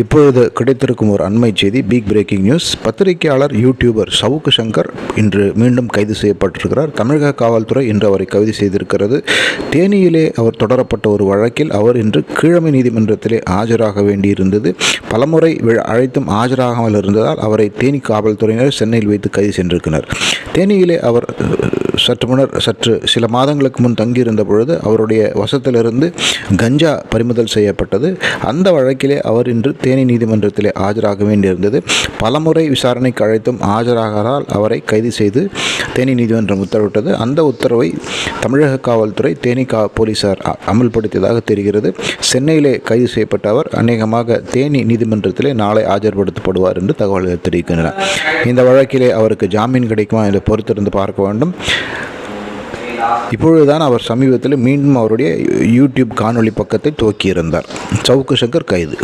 இப்பொழுது கிடைத்திருக்கும் ஒரு அண்மை செய்தி பிக் பிரேக்கிங் நியூஸ் பத்திரிகையாளர் யூடியூபர் சவுக்கு சங்கர் இன்று மீண்டும் கைது செய்யப்பட்டிருக்கிறார். தமிழக காவல்துறை இன்று அவரை கைது செய்திருக்கிறது. தேனியிலே அவர் தொடரப்பட்ட ஒரு வழக்கில் அவர் இன்று கீழமை நீதிமன்றத்திலே ஆஜராக வேண்டியிருந்தது. பலமுறை அழைத்தும் ஆஜராகாமல் இருந்ததால் அவரை தேனி காவல்துறையினர் சென்னையில் வைத்து கைது சென்றிருக்கிறார் தேனியிலே அவர் சற்று முன்னர் சற்று சில மாதங்களுக்கு முன் தங்கியிருந்த பொழுது அவருடைய வசத்திலிருந்து கஞ்சா பறிமுதல் செய்யப்பட்டது. அந்த வழக்கிலே அவர் இன்று தேனி நீதிமன்றத்திலே ஆஜராக வேண்டியிருந்தது. பலமுறை விசாரணைக்கு அழைத்தும் ஆஜராகாதால் அவரை கைது செய்து தேனி நீதிமன்றம் உத்தரவிட்டது. அந்த உத்தரவை தமிழக காவல்துறை தேனி கா போலீசார் அமல்படுத்தியதாக தெரிகிறது. சென்னையிலே கைது செய்யப்பட்ட அவர் அநேகமாக தேனி நீதிமன்றத்திலே நாளை ஆஜர்படுத்தப்படுவார் என்று தகவல்கள் தெரிவிக்கின்றன. இந்த வழக்கிலே அவருக்கு ஜாமீன் கிடைக்குமா என்று பொறுத்திருந்து பார்க்க வேண்டும். இப்பொழுதுதான் அவர் சமீபத்தில் மீண்டும் அவருடைய யூடியூப் காணொளி பக்கத்தை துவக்கியிருந்தார் சவுக்கு சங்கர் கைது